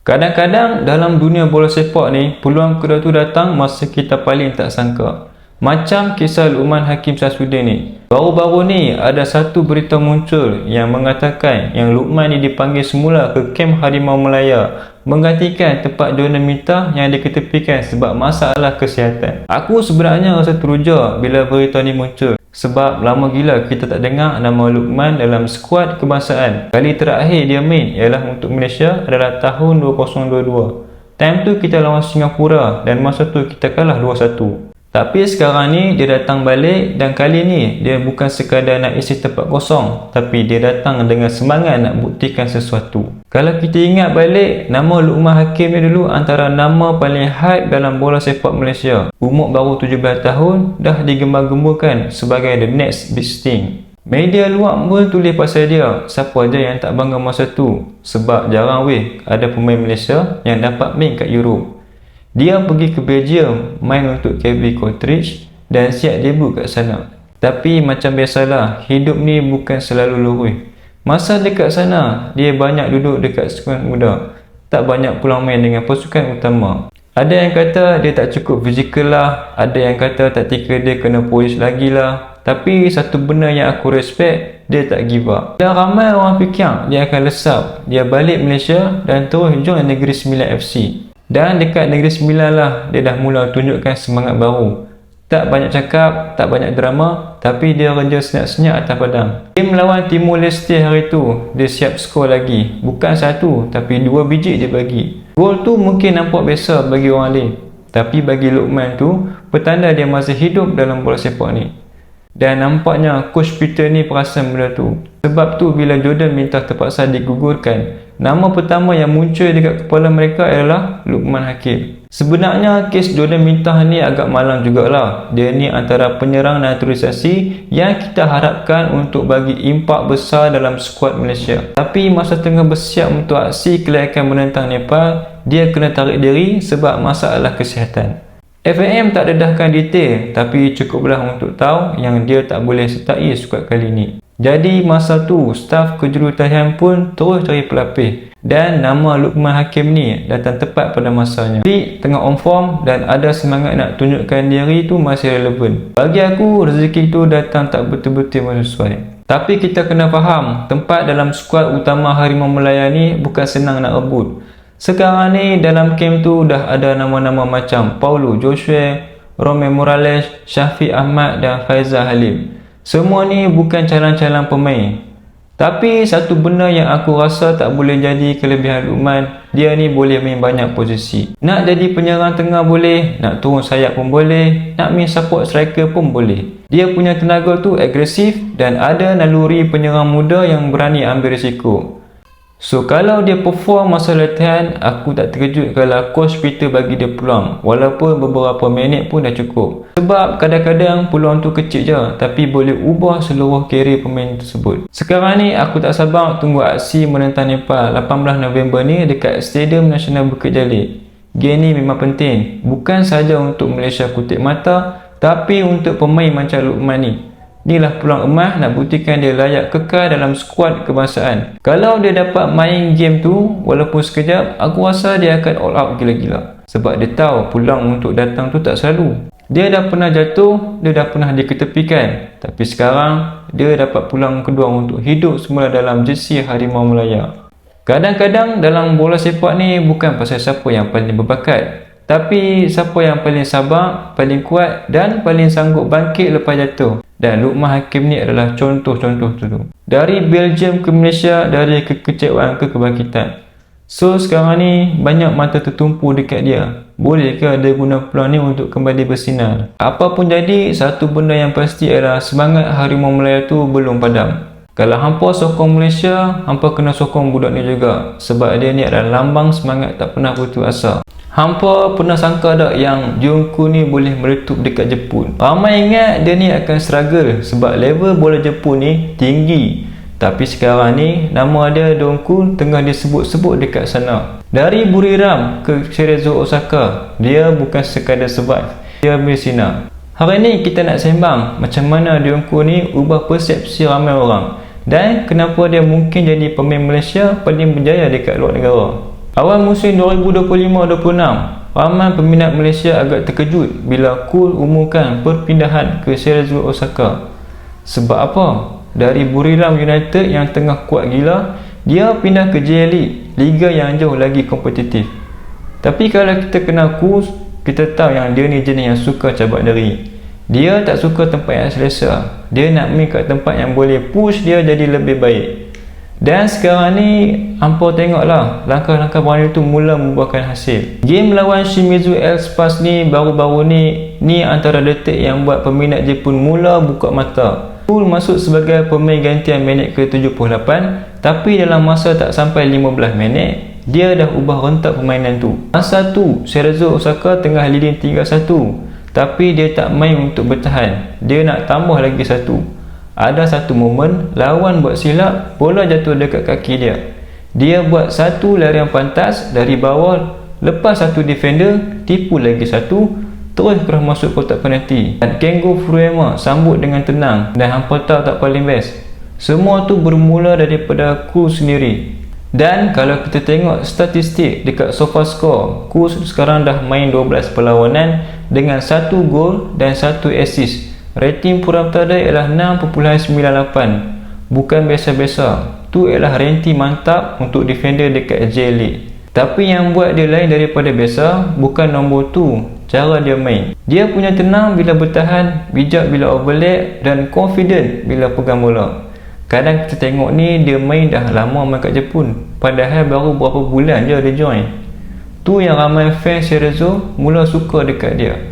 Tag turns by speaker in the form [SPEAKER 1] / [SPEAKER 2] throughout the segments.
[SPEAKER 1] Kadang-kadang dalam dunia bola sepak ni, peluang kedua tu datang masa kita paling tak sangka. Macam kisah Luqman Hakim Sasuddin ni. Baru-baru ni ada satu berita muncul yang mengatakan yang Luqman ni dipanggil semula ke kem Harimau Melaya menggantikan tempat Jonah Mita yang diketepikan sebab masalah kesihatan. Aku sebenarnya rasa teruja bila berita ni muncul. Sebab lama gila kita tak dengar nama Luqman dalam skuad kebangsaan. Kali terakhir dia main ialah untuk Malaysia adalah tahun 2022. Time tu kita lawan Singapura dan masa tu kita kalah 2-1. Tapi sekarang ni dia datang balik dan kali ni dia bukan sekadar nak isi tempat kosong tapi dia datang dengan semangat nak buktikan sesuatu. Kalau kita ingat balik, nama Luqman Hakim ni dulu antara nama paling hype dalam bola sepak Malaysia. Umur baru 17 tahun dah digembar-gemburkan sebagai the next big thing. Media luar pun tulis pasal dia, siapa aja yang tak bangga masa tu. Sebab jarang weh ada pemain Malaysia yang dapat main kat Europe. Dia pergi ke Belgium main untuk KB Cottridge dan siap debut kat sana. Tapi macam biasalah, hidup ni bukan selalu lurus. Masa dekat sana, dia banyak duduk dekat sukan muda. Tak banyak pulang main dengan pasukan utama. Ada yang kata dia tak cukup fizikal lah. Ada yang kata taktikal dia kena polis lagi lah. Tapi satu benda yang aku respect, dia tak give up. Dan ramai orang fikir dia akan lesap. Dia balik Malaysia dan terus join Negeri Sembilan FC. Dan dekat Negeri Sembilan lah dia dah mula tunjukkan semangat baru. Tak banyak cakap, tak banyak drama, tapi dia kerja senyap-senyap atas padang. Game melawan Timur Leste hari tu, dia siap skor lagi. Bukan satu, tapi dua biji dia bagi. Gol tu mungkin nampak biasa bagi orang lain. Tapi bagi Luqman tu, petanda dia masih hidup dalam bola sepak ni. Dan nampaknya Coach Peter ni perasan benda tu. Sebab tu bila Jordan minta terpaksa digugurkan, Nama pertama yang muncul dekat kepala mereka adalah Luqman Hakim. Sebenarnya kes Jordan Mintah ni agak malang jugalah. Dia ni antara penyerang naturalisasi yang kita harapkan untuk bagi impak besar dalam skuad Malaysia. Tapi masa tengah bersiap untuk aksi kelayakan menentang Nepal, dia kena tarik diri sebab masalah kesihatan. FAM tak dedahkan detail tapi cukuplah untuk tahu yang dia tak boleh sertai skuad kali ini. Jadi masa tu staf kejurutahan pun terus cari pelapis dan nama Luqman Hakim ni datang tepat pada masanya. Tapi tengah on form dan ada semangat nak tunjukkan diri tu masih relevan. Bagi aku rezeki tu datang tak betul-betul sesuai. Tapi kita kena faham tempat dalam skuad utama Harimau Melaya ni bukan senang nak rebut. Sekarang ni dalam camp tu dah ada nama-nama macam Paulo Joshua, Romeo Morales, Syafiq Ahmad dan Faizal Halim. Semua ni bukan calon-calon pemain. Tapi satu benda yang aku rasa tak boleh jadi kelebihan Luqman, dia ni boleh main banyak posisi. Nak jadi penyerang tengah boleh, nak turun sayap pun boleh, nak main support striker pun boleh. Dia punya tenaga tu agresif dan ada naluri penyerang muda yang berani ambil risiko. So kalau dia perform masa latihan, aku tak terkejut kalau coach Peter bagi dia peluang. Walaupun beberapa minit pun dah cukup. Sebab kadang-kadang peluang tu kecil je, tapi boleh ubah seluruh karier pemain tersebut. Sekarang ni aku tak sabar tunggu aksi menentang Nepal 18 November ni dekat Stadium Nasional Bukit Jalil. Game ni memang penting. Bukan saja untuk Malaysia kutip mata, tapi untuk pemain macam Luqman ni. Inilah peluang emas nak buktikan dia layak kekal dalam skuad kebangsaan. Kalau dia dapat main game tu walaupun sekejap, aku rasa dia akan all out gila-gila. Sebab dia tahu peluang untuk datang tu tak selalu. Dia dah pernah jatuh, dia dah pernah diketepikan. Tapi sekarang, dia dapat peluang kedua untuk hidup semula dalam jersey Harimau Melaya. Kadang-kadang dalam bola sepak ni bukan pasal siapa yang paling berbakat. Tapi siapa yang paling sabar, paling kuat dan paling sanggup bangkit lepas jatuh. Dan Luqman Hakim ni adalah contoh-contoh tu. Dari Belgium ke Malaysia, dari kekecewaan ke kebangkitan. So sekarang ni banyak mata tertumpu dekat dia. Boleh ke dia guna peluang ni untuk kembali bersinar? Apa pun jadi, satu benda yang pasti adalah semangat Harimau Melaya tu belum padam. Kalau hampa sokong Malaysia, hampa kena sokong budak ni juga. Sebab dia ni adalah lambang semangat tak pernah putus asa. Hampa pernah sangka tak yang Jungkook ni boleh meletup dekat Jepun? Ramai ingat dia ni akan struggle sebab level bola Jepun ni tinggi. Tapi sekarang ni nama dia Jungkook tengah disebut-sebut dekat sana. Dari Buriram ke Cerezo Osaka, dia bukan sekadar survive. Dia bersinar. Hari ni kita nak sembang macam mana Jungkook ni ubah persepsi ramai orang. Dan kenapa dia mungkin jadi pemain Malaysia paling berjaya dekat luar negara. Awal musim 2025-26, ramai peminat Malaysia agak terkejut bila Cool umumkan perpindahan ke Cerezo Osaka. Sebab apa? Dari Buriram United yang tengah kuat gila, dia pindah ke J League, liga yang jauh lagi kompetitif. Tapi kalau kita kenal Cool, kita tahu yang dia ni jenis yang suka cabak diri. Dia tak suka tempat yang selesa. Dia nak main kat tempat yang boleh push dia jadi lebih baik. Dan sekarang ni Hampa tengoklah Langkah-langkah berani tu mula membuahkan hasil. Game lawan Shimizu L-Spas ni Baru-baru ni Ni antara detik yang buat peminat je pun mula buka mata. Pool masuk sebagai pemain gantian minit ke-78 Tapi dalam masa tak sampai 15 minit Dia dah ubah rentak permainan tu. Masa tu Cerezo Osaka tengah leading 3-1 Tapi dia tak main untuk bertahan. Dia nak tambah lagi satu ada satu momen lawan buat silap bola jatuh dekat kaki dia. Dia buat satu larian pantas dari bawah lepas satu defender tipu lagi satu terus kerah masuk kotak penalti. Dan Kengo Furuema sambut dengan tenang dan hampa tahu tak paling best. Semua tu bermula daripada Kus sendiri. Dan kalau kita tengok statistik dekat sofa score Kus sekarang dah main 12 perlawanan dengan satu gol dan satu assist Rating Purata dia ialah 6.98 Bukan biasa-biasa. Tu ialah rating mantap untuk defender dekat J League. Tapi yang buat dia lain daripada biasa Bukan nombor tu Cara dia main. Dia punya tenang bila bertahan Bijak bila overlap Dan confident bila pegang bola. Kadang kita tengok ni dia main dah lama main kat Jepun. Padahal baru berapa bulan je dia join. Tu yang ramai fans Cerezo mula suka dekat dia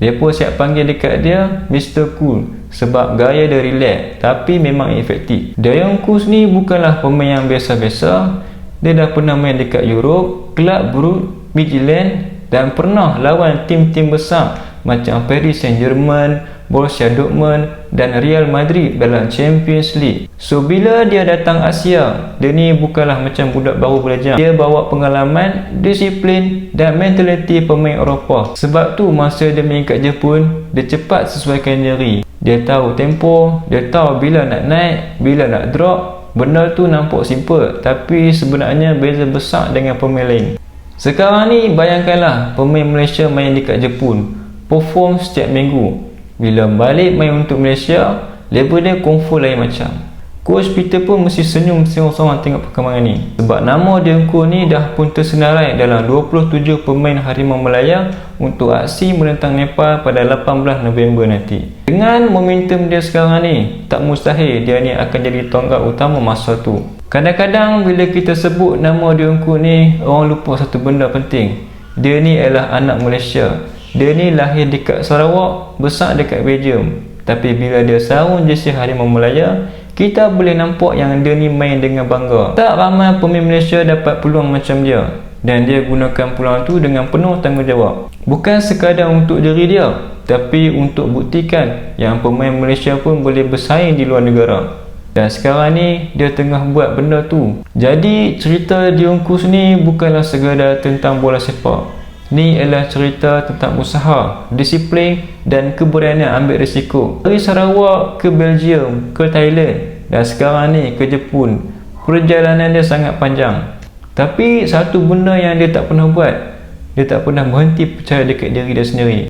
[SPEAKER 1] dia pun siap panggil dekat dia Mr. Cool sebab gaya dia relax tapi memang efektif. Dayong Kus ni bukanlah pemain yang biasa-biasa. Dia dah pernah main dekat Europe, Club Brugge, Midland dan pernah lawan tim-tim besar macam Paris Saint-Germain, Borussia Dortmund dan Real Madrid dalam Champions League. So bila dia datang Asia, dia ni bukanlah macam budak baru belajar. Dia bawa pengalaman, disiplin dan mentaliti pemain Eropah. Sebab tu masa dia main kat Jepun, dia cepat sesuaikan diri. Dia tahu tempo, dia tahu bila nak naik, bila nak drop. Benda tu nampak simple tapi sebenarnya beza besar dengan pemain lain. Sekarang ni bayangkanlah pemain Malaysia main dekat Jepun, perform setiap minggu. Bila balik main untuk Malaysia level dia kungfu lain macam. Coach Peter pun mesti senyum seorang-seorang tengok perkembangan ni. Sebab nama Dengku ni dah pun tersenarai dalam 27 pemain Harimau Melaya untuk aksi menentang Nepal pada 18 November nanti. Dengan momentum dia sekarang ni tak mustahil dia ni akan jadi tonggak utama masa tu. Kadang-kadang bila kita sebut nama Dengku ni orang lupa satu benda penting. Dia ni adalah anak Malaysia dia ni lahir dekat Sarawak, besar dekat Belgium. Tapi bila dia sarung jersey Harimau Melaya, kita boleh nampak yang dia ni main dengan bangga. Tak ramai pemain Malaysia dapat peluang macam dia. Dan dia gunakan peluang tu dengan penuh tanggungjawab. Bukan sekadar untuk diri dia, tapi untuk buktikan yang pemain Malaysia pun boleh bersaing di luar negara. Dan sekarang ni dia tengah buat benda tu. Jadi cerita Diongkus ni bukanlah sekadar tentang bola sepak. Ni adalah cerita tentang usaha, disiplin dan keberanian ambil risiko. Dari Sarawak ke Belgium, ke Thailand dan sekarang ni ke Jepun. Perjalanan dia sangat panjang. Tapi satu benda yang dia tak pernah buat, dia tak pernah berhenti percaya dekat diri dia sendiri.